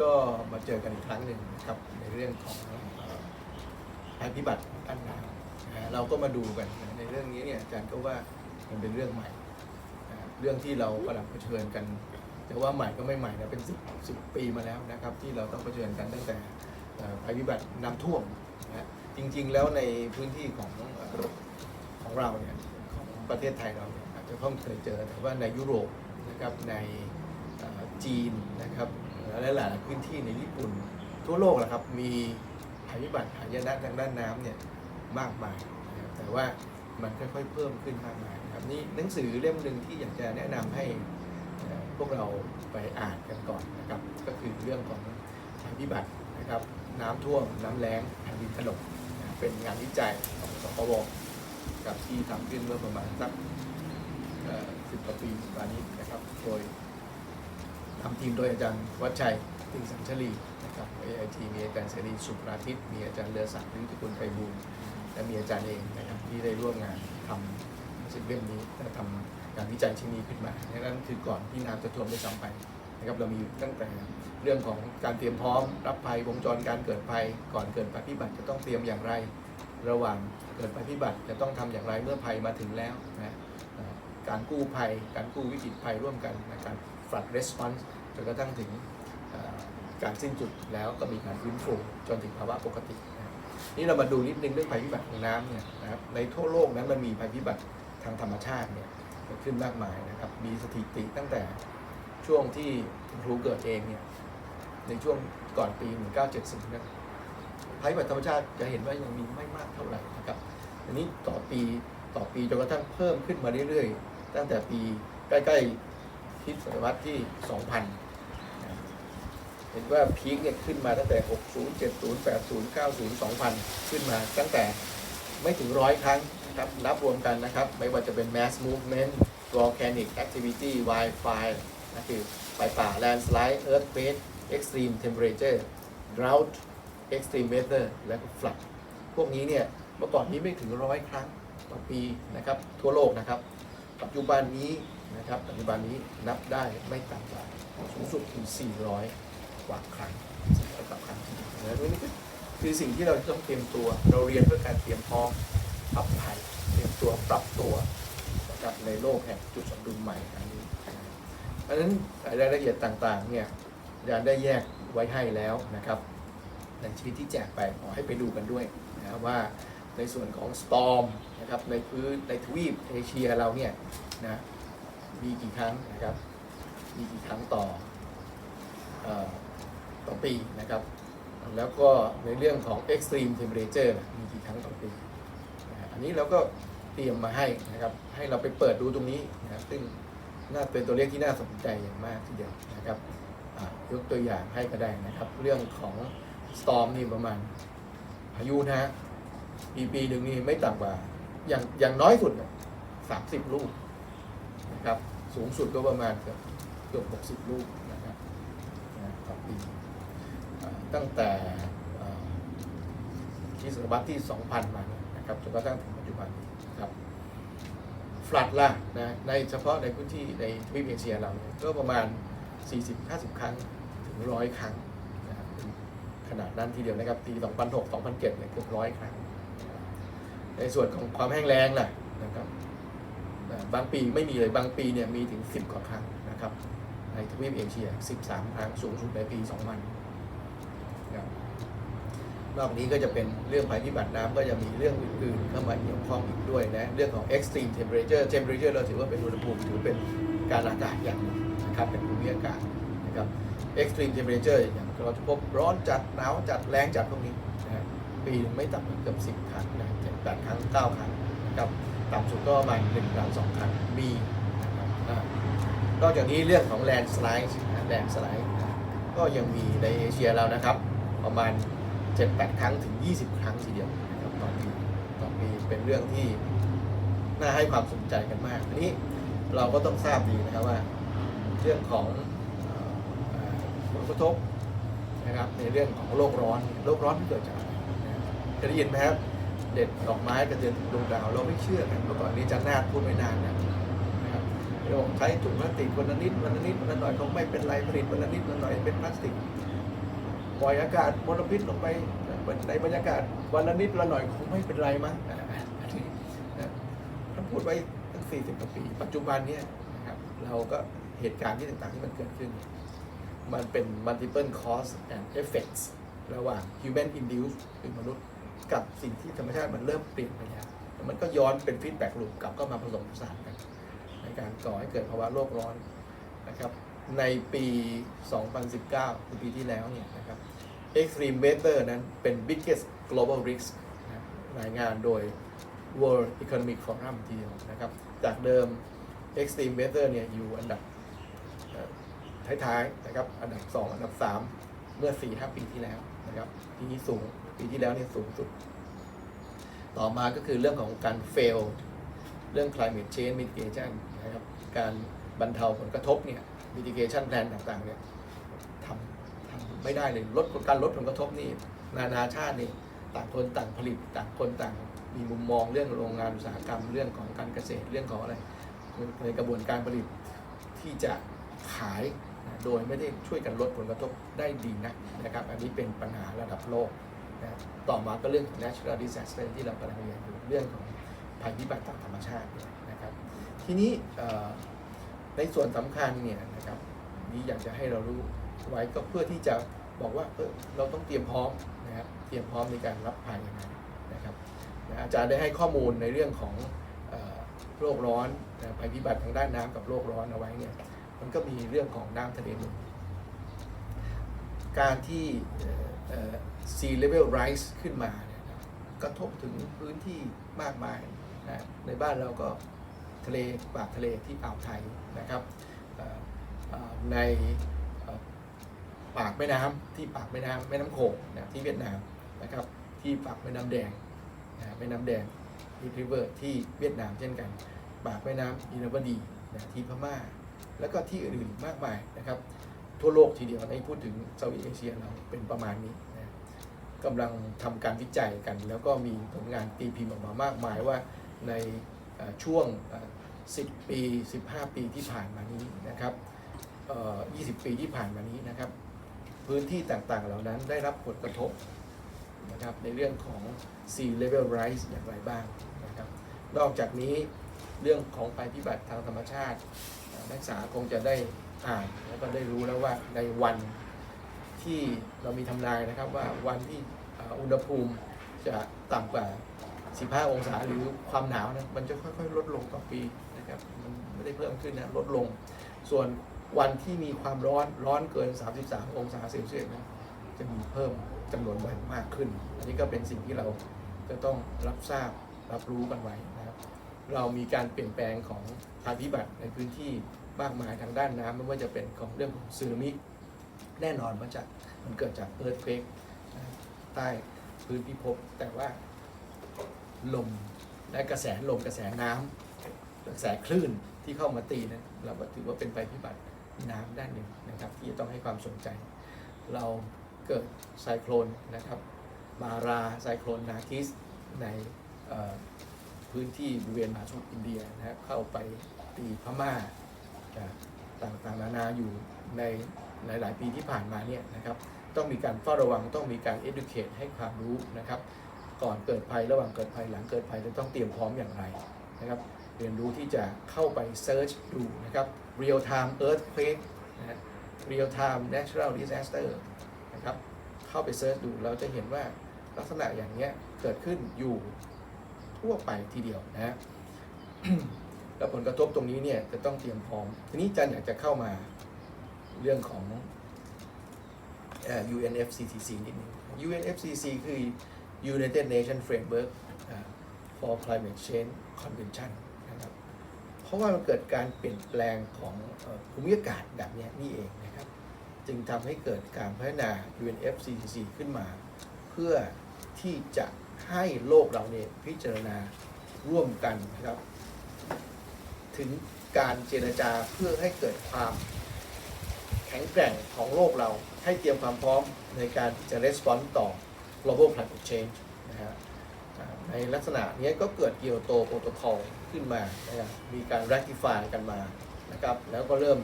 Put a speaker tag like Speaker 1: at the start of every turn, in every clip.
Speaker 1: ก็มาเจอกันอีกครั้งหนึ่งนะครับในเรื่องของภัยพิบัติด้านน้ำนะเราก็มาดูกันนะในเรื่องนี้เนี่ยอาจารย์ก็ว่ามันเป็นเรื่องใหม่นะเรื่องที่เรากำลังเผชิญกัน แต่ว่าใหม่ก็ไม่ใหม่นะเป็นสิบสิบปีมาแล้วนะครับ ที่เราต้องเผชิญกันตั้งแต่ภัยพิบัติน้ำท่วมนะจริงๆแล้วในพื้นที่ของของเราเนี่ยของประเทศไทยเราเนี่ยอาจจะเพิ่งเคยเจอแต่ว่าในยุโรปนะครับในจีนนะครับ และหลายพื้นที่ในญี่ปุ่น ทั่วโลกแหละครับ มีภัยพิบัติหายนะทางด้านน้ำเนี่ยมากมายนะครับแต่ว่ามันค่อยๆเพิ่มขึ้นมากมายนะครับนี่หนังสือเล่มหนึ่งที่อยากจะแนะนำให้พวกเราไปอ่านกันก่อนนะครับก็คือเรื่องของภัยพิบัตินะครับน้ำท่วมน้ำแล้งแผ่นดินถล่มเป็นงานวิจัยของสปวกับที่ทำขึ้นเมื่อประมาณสักสิบกว่าปีมานี้นะครับโดย ทำทีมโดยอาจารย์วัชชัยติงสัญชลีนะครับ AIT มีอาจารย์เสรีสุราทิตย์มีอาจารย์เรือศักดิ์ฤทธิกุลไพบูลและมีอาจารย์เองนะครับที่ได้ร่วมงานทำสิ่งเล่มนี้และทำการวิจัยชิ้นนี้ขึ้นมาดังนั้นคือก่อนที่น้ำจะท่วมได้ซ้ำไปนะครับเรามีตั้งแต่เรื่องของการเตรียมพร้อม รับภัยวงจรการเกิดภัย ก่อนเกิดภัยพิบัติจะต้องเตรียมอย่างไร ระหว่างเกิดภัยพิบัติจะต้องทำอย่างไรเมื่อภัยมาถึงแล้วนะการกู้ภัย การกู้วิกฤตภัยร่วมกันนะครับ การ flood response จนกระทั่งถึงการสิ้นสุดแล้วก็มีการฟื้นฟูจนถึงภาวะปกตินะนี่เรามาดูนิดนึงเรื่องภัยพิบัติของน้ำเนี่ยนะครับในทั่วโลกนั้นมันมีภัยพิบัติทางธรรมชาติเนี่ยเกิดขึ้นมากมายนะครับมีสถิติตั้งแต่ช่วงที่คุณครูเกิดเองเนี่ยในช่วงก่อนปี 1970นะภัยพิบัติธรรมชาติจะเห็นว่ายังมีไม่มากเท่าไหร่นะครับอันนี้ต่อปีต่อปีจนกระทั่งเพิ่มขึ้นมาเรื่อยๆ ตั้งแต่ปีใกล้ๆ ทิศศตวรรษที่ 2000 เห็นว่าพีคเนี่ยขึ้นมาตั้งแต่ 60 70 80 90 2000 ขึ้นมาตั้งแต่ไม่ถึงร้อยครั้งนะครับนับรวมกันนะครับ ไม่ว่าจะเป็น mass movement volcanic activity wildfire นะคือไฟป่า landslide earthquake extreme temperature drought extreme weather และก็ flood พวกนี้เนี่ยเมื่อก่อนนี้ไม่ถึงร้อยครั้งต่อปีนะครับทั่วโลกนะครับ ปัจจุบันนี้ นะครับปัจจุบันนี้นับได้ไม่ต่ำกว่าสูงสุดถึง 400 กว่าครั้ง400กว่าครั้งนะนี่คือคือสิ่งที่เราต้องเตรียมตัว เราเรียนเพื่อการเตรียมพร้อมปรับภัยเตรียมตัวปรับตัวนะครับในโลกแห่งจุดสมดุลใหม่อันนี้เพราะฉะนั้นรายละเอียดต่างๆเนี่ยอาจารย์ได้แยกไว้ให้แล้วนะครับในชีตที่แจกไปขอให้ไปดูกันด้วยนะว่าในส่วนของ storm นะครับในพื้นในทวีปเอเชียเราเนี่ยนะ มีกี่ครั้งนะครับ มีกี่ครั้งต่ออต่อปีนะครับ แล้วก็ในเรื่องของ extreme temperature มีกี่ครั้งต่อปีอันนี้เราก็เตรียมมาให้นะครับ ให้เราไปเปิดดูตรงนี้นะครับ ซึ่งน่าเป็นตัวเลขที่น่าสนใจอย่างมากทีเดียวนะครับยกตัวอย่างให้ก็ได้นะครับ เรื่องของ storm นี่ประมาณพายุนะฮะปีปีหนึ่งนี่ไม่ต่ำกว่าอย่างอย่างน้อยสุดสามสิบลูก นะครับ สูงสุดก็ประมาณเกือบเกือบหกสิบลูกนะครับต่อปีตั้งแต่เอ่อคริดศตวรรษที่ 2000 มานะครับจนกระทั่งถึงปัจจุบันครับฟลัดล่ะนะในเฉพาะในพื้นที่ในทวีปเอเชียเราก็ประมาณ 40-50 ครั้งถึง 100 ครั้งนะขนาดนั้นทีเดียวนะครับปี 2006 2007เนี่ยเกือบร้อยครั้ง ในส่วนของความแห้งแล้งล่ะนะครับ บางปีไม่มีเลยบางปีเนี่ยมีถึง 10 กว่าครั้งนะครับในทวีปเอเชีย 13 ครั้งสูงสุดในปี 2000นะนอกนี้ก็จะเป็นเรื่องภัยพิบัติน้ำก็จะมีเรื่องอื่นๆเข้ามาเกี่ยวข้องอีกด้วยนะ เรื่องของ extreme temperature temperature เราถือว่าเป็นอุณหภูมิถือเป็นการอากาศอย่างนึงนะครับเป็นภูมิอากาศนะครับ extreme temperature อย่างเราจะพบร้อนจัดหนาวจัดแรงจัดพวกนี้นะปีไม่ต่ำกว่าเกือบ10 ครั้งนะเจ็ดแปดครั้ง 9 ครั้งนะครับ ต่ำสุดก็ประมาณ1ครั้งครั้งมีนะครับอ่านอกจากนี้เรื่องของแลนสไลด์แลนสไลด์ก็ยังมีในเอเชียเรานะครับ ประมาณ 7-8 ครั้งถึง 20 ครั้งทีเดียวนะครับต่อปีต่อปีเป็นเรื่องที่น่าให้ความสนใจกันมากทีนี้เราก็ต้องทราบดีนะครับว่าเรื่องของผลกระทบนะครับในเรื่องของโลกร้อนโลกร้อนที่เกิดจากอะไรเคยได้ยินไหมครับ เด็ดดอกไม้กระเทือนดวงดาว เราไม่เชื่อกันเมื่อก่อนนี้อาจะนาพูดไม่นานนะนะครับเราใช้ถุงพลาสติกวันละนิดวันละนิดวันละหน่อยเขาไม่เป็นไรผลิตวันละนิดวันละหน่อยเป็นพลาสติกปล่อยอากาศมลพิษลงไปในบรรยากาศวันละนิดละหน่อยคงไม่เป็นไรมั้งท่านพูดไว้ตั้ง40กว่าปี ปัจจุบันเนี่ยนะครับเราก็เหตุการณ์ที่ต่างๆที่มันเกิดขึ้น มันเป็น multiple cause and effects ระหว่าง human induced คือมนุษย์ กับสิ่งที่ธรรมชาติมันเริ่มเปลี่ยนไปแล้วมันก็ย้อนเป็น feedback loop กลับเข้ามาผสมผสานกันในการก่อให้เกิดภาวะโลกร้อนนะครับ ในปี 2019 คือปีที่แล้วเนี่ยนะครับ extreme weather นั้นเป็น biggest global risk นะรายงานโดย World Economic Forum ทีเดียวนะครับ จากเดิม extreme weather เนี่ยอยู่อันดับท้ายๆนะครับ อันดับ 2 อันดับ 3 เมื่อ 4-5 ปีที่แล้วนะครับปีนี้สูง ปีที่แล้วเนี่ยสูงสุด ต่อมาก็คือเรื่องของการ fail เรื่อง climate change mitigation นะครับ การบรรเทาผลกระทบเนี่ย mitigation plan ต่างๆเนี่ยทำทำไม่ได้เลย ลดการลดผลกระทบนี่นานาชาตินี่ต่างคนต่างผลิตต่างคนต่างมีมุมมองเรื่องโรงงานอุตสาหกรรมเรื่องของการเกษตรเรื่องของอะไรในกระบวนการผลิตที่จะขายโดยไม่ได้ช่วยกันลดผลกระทบได้ดีนะนะครับ อันนี้เป็นปัญหาระดับโลก นะต่อมาก็เรื่องของ natural disaster ที่เรากำลังเรียนอยู่เรื่องของภัยพิบัติทางธรรมชาตินะครับ ทีนี้ในส่วนสำคัญเนี่ยนะครับนี่อยากจะให้เรารู้ไว้ก็เพื่อที่จะบอกว่าเออเราต้องเตรียมพร้อมนะครับเตรียมพร้อมในการรับภัยยังไงนะครับนะอาจารย์ได้ให้ข้อมูลในเรื่องของโลกร้อนภัยพิบัติทางด้านน้ำกับโลกร้อนเอาไว้เนี่ยมันก็มีเรื่องของน้ำทะเลหนุนการที่ sea level rise ขึ้นมาเนี่ยนะกระทบถึงพื้นที่มากมายนะในบ้านเราก็ทะเลปากทะเลที่อ่าวไทยนะครับในปากแม่น้ำที่ปากแม่น้ำแม่น้ำโขงนะที่เวียดนามนะครับที่ปากแม่น้ำแดงนะแม่น้ำแดงมีริเวอร์ที่เวียดนามเช่นกัน ปากแม่น้ำอินทวดีนะที่พม่า แล้วก็ที่อื่นๆมากมายนะครับ ทั่วโลกทีเดียวในพูดถึงเซาท์อีสเอเชียเราเป็นประมาณนี้นะกำลังทำการวิจัยกัน แล้วก็มีผลงานตีพิมพ์ออกมามากมายว่าในช่วง 10 ปี 15 ปีที่ผ่านมานี้นะครับเอ่อ20 ปีที่ผ่านมานี้นะครับ พื้นที่ต่างๆเหล่านั้นได้รับผลกระทบนะครับในเรื่องของ sea level rise อย่างไรบ้างนะครับนอกจากนี้เรื่องของภัยพิบัติทางธรรมชาตินักศึกษาคงจะได้ อ่านแล้วก็ได้รู้แล้วว่าในวันที่เรามีทำนายนะครับว่าวันที่อุณหภูมิจะต่ำกว่า 15 องศาหรือความหนาวนะมันจะค่อยๆ ลดลงต่อปีนะครับมันไม่ได้เพิ่มขึ้นนะลดลง ส่วนวันที่มีความร้อนร้อนเกิน 33 องศาเซลเซียสนะจะมีเพิ่มจำนวนวันมากขึ้น อันนี้ก็เป็นสิ่งที่เราจะต้องรับทราบรับรู้กันไว้นะครับ เรามีการเปลี่ยนแปลงของภัยพิบัติในพื้นที่ มากมายทางด้านน้ำไม่ว่าจะเป็นของเรื่องของสึนามิ แน่นอนมาจากมันเกิดจากเอิร์ธเควกใต้พื้นพิภพแต่ว่าลมและกระแสลมกระแสน้ำกระแสคลื่นที่เข้ามาตีนะเราก็ถือว่าเป็นภัยพิบัติน้ำด้านหนึ่งนะครับ ที่จะต้องให้ความสนใจ เราเกิดไซโคลนนะครับมาราไซโคลนนาคิสในพื้นที่บริเวณมหาสมุทรอินเดียนะครับเข้าไปตีพมา่า ต่างๆนานาอยู่ในหลาย ๆ ปีที่ผ่านมาเนี่ยนะครับต้องมีการเฝ้าระวังต้องมีการ educate ให้ความรู้นะครับก่อนเกิดภัยระหว่างเกิดภัยหลังเกิดภัยจะต้องเตรียมพร้อมอย่างไรนะครับเรียนรู้ที่จะเข้าไปเซิร์ชดูนะครับ real time earthquake นะ real time natural disaster นะครับเข้าไปเซิร์ชดูเราจะเห็นว่าลักษณะอย่างเนี้ยเกิดขึ้นอยู่ทั่วไปทีเดียวนะ แล้วผลกระทบตรงนี้เนี่ยจะต้องเตรียมพร้อม ทีนี้อาจันอยากจะเข้ามาเรื่องของ UNFCCC นิดนึง UNFCCC คือ United Nations Framework for Climate Change Convention นะครับ เพราะว่ามันเกิดการเปลี่ยนแปลงของภูมิอากาศแบบนี้นี่เองนะครับ จึงทำให้เกิดการพัฒนา UNFCCC ขึ้นมา เพื่อที่จะให้โลกเราเนี่ยพิจารณาร่วมกันนะครับ ถึงการเจรจาเพื่อให้เกิดความแข็งแกร่งของโลกเราให้เตรียมความพร้อมในการที่จะ respond ต่อ global climate change นะฮะในลักษณะนี้ก็เกิดเกียวโตโปรโตคอลขึ้นมานะมีการ ratify กันมานะครับแล้วก็เริ่ม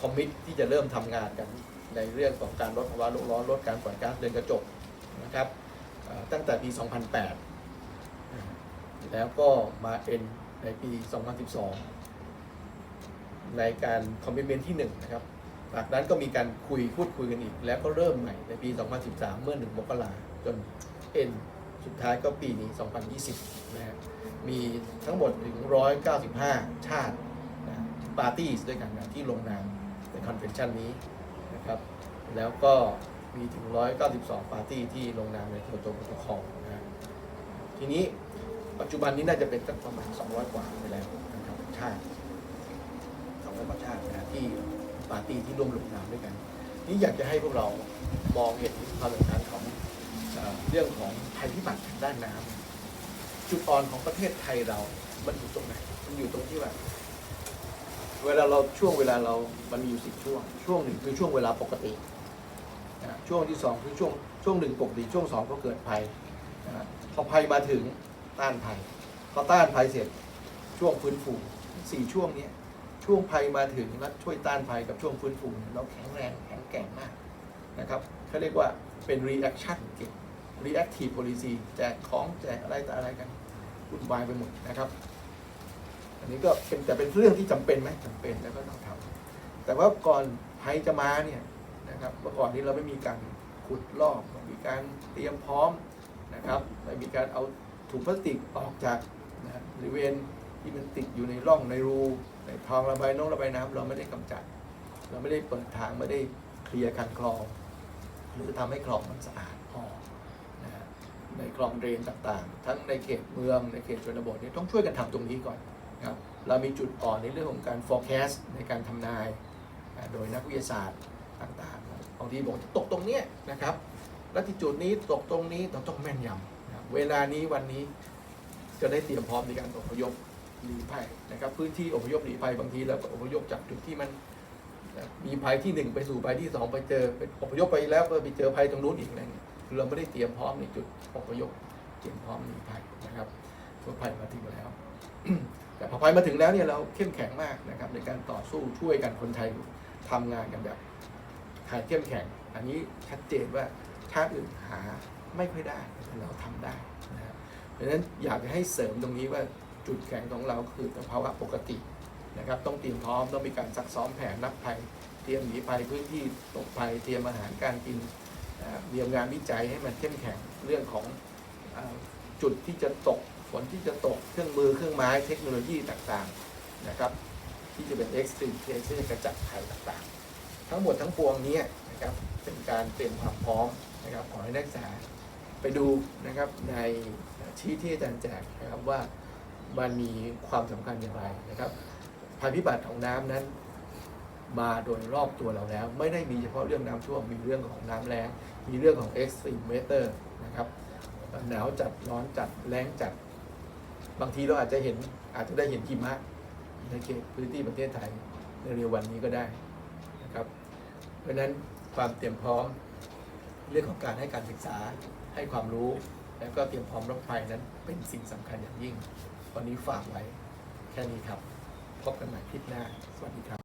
Speaker 1: คอมมิตที่จะเริ่มทำงานกันในเรื่องของการลดภาวะโลกร้อนลดการปล่อยก๊าซเรือนกระจกนะครับตั้งแต่ปี 2008 แล้วก็มาเอ็น ในปี 2012 ในการคอมมิชเมนต์ที่1นะครับจากนั้นก็มีการคุยพูดคุยกันอีก แล้วก็เริ่มใหม่ในปี 2013 เมื่อ 1 มกราจนเอ็นสุดท้ายก็ปีนี้ 2020 นะฮะมีทั้งหมดถึง 195 ชาตินะปาร์ตี้ด้วยกันนะที่ลงนามในคอนเวนชันนี้นะครับ แล้วก็มีถึง 192 ปาร์ตี้ที่ลงนามในโคโตโปรโตคอลนะฮะทีนี้ ปัจจุบันนี้น่าจะเป็นสักประมาณ 200 กว่าไปแล้วนะครับชาติ200กว่าชาตินะที่ปาร์ตี้ที่ร่วมลงนามด้วยกัน นี่อยากจะให้พวกเรามองเห็นความสำคัญของเรื่องของภัยพิบัติทางด้านน้ำจุดอ่อนของประเทศไทยเรา มันอยู่ตรงไหน มันอยู่ตรงที่ว่า เวลาเราช่วงเวลาเรา มันมีอยู่สิบช่วง ช่วงหนึ่งคือช่วงเวลาปกติ ช่วงที่สองคือช่วงช่วงหนึ่งปกติ ช่วงสองก็เกิดภัยพอภัยมาถึง ต้านภัยพอต้านภัยเสร็จช่วงฟื้นฟูสี่ช่วงนี้ช่วงภัยมาถึงแล้วช่วยต้านภัยกับช่วงฟื้นฟูเราแข็งแรงแข็งแกร่งมากนะครับเขาเรียกว่าเป็น reaction เก่ง reactive policy แจกของแจกอะไรต่ออะไรกันวุ่นวายไปหมดนะครับ อันนี้ก็เป็นแต่เป็นเรื่องที่จำเป็นไหมจำเป็นแล้วก็ต้องทำแต่ว่าก่อนภัยจะมาเนี่ยนะครับเมื่อก่อนนี้เราไม่มีการขุดลอกไม่มีการเตรียมพร้อมนะครับไม่มีการเอา ถุงพลาสติกออกจากนะบริเวณที่มันติดอยู่ในร่องในรูในทางระบายน้องระบายน้ำเราไม่ได้กำจัด เราไม่ได้เปิดทางไม่ได้เคลียร์คันคลอง หรือทำให้คลองมันสะอาดพอนะในคลองเรนต่างๆ ทั้งในเขตเมืองในเขตชนบทเนี่ยต้องช่วยกันทำตรงนี้ก่อนครับเรามีจุดอ่อนในเรื่องของการ forecast ในการทำนาย โดยนักวิทยาศาสตร์ต่างๆบางทีบอกตกตรงเนี้ยนะครับ แลัติจูดนี้ตกตรงนี้เราต้องแม่นยำนะครับ เวลานี้วันนี้จะได้เตรียมพร้อมในการอพยพหลีภัยนะครับพื้นที่อพยพหลีภัยบางทีเราอพยพจากจุดที่มันมีภัยที่หนึ่งไปสู่ภัยที่สองไปเจอไปอพยพไปแล้วก็ไปเจอภัยตรงนู้นอีกอะไรเงี้ยเราไม่ได้เตรียมพร้อมในจุดอพยพเตรียมพร้อมหลีภัยนะครับเมื่อภัยมาถึงแล้ว แต่พอภัยมาถึงแล้วเนี่ยเราเข้มแข็งมากนะครับในการต่อสู้ช่วยกันคนไทยทำงานกันแบบขายเข้มแข็ง อันนี้ชัดเจนว่าชาติอื่นหา ไม่ค่อยได้แต่เราทำได้นะครับเพราะฉะนั้นอยากจะให้เสริมตรงนี้ว่าจุดแข็งของเราคือภาวะปกตินะครับ ต้องเตรียมพร้อมต้องมีการซักซ้อมแผนนับภัย เตรียมหนีภัยพื้นที่ตกภัยเตรียมอาหารการกินเตรียมงานวิจัยให้มันเข้มแข็งเรื่องของอจุดที่จะตกฝนที่จะตกเครื่องมือเครื่องไม้เทคโนโลยีต่างๆนะครับที่จะเป็น extreme case ที่จะกระจัดภัยต่างๆ ทั้งหมดทั้งปวงนี้นะครับเป็นการเตรียมความพร้อมนะครับขอให้นักศึกษา ไปดูนะครับในชี้ที่อาจารย์แจกนะครับว่ามันมีความสำคัญอย่างไรนะครับภัยพิบัติของน้ำนั้น มาโดยรอบตัวเราแล้ว ไม่ได้มีเฉพาะเรื่องน้ำท่วมมีเรื่องของน้ำแล้งมีเรื่องของ extreme weather นะครับหนาวจัดร้อนจัดแล้งจัด บางทีเราอาจจะเห็นอาจจะได้เห็นหิมะในเขตพื้นที่ประเทศไทยในเร็ววันนี้ก็ได้นะครับ เพราะฉะนั้นความเตรียมพร้อมเรื่องของการให้การศึกษา ให้ความรู้ และก็เตรียมพร้อมรับภัยนั้นเป็นสิ่งสำคัญอย่างยิ่ง วันนี้ฝากไว้แค่นี้ครับ พบกันใหม่คลิปหน้า สวัสดีครับ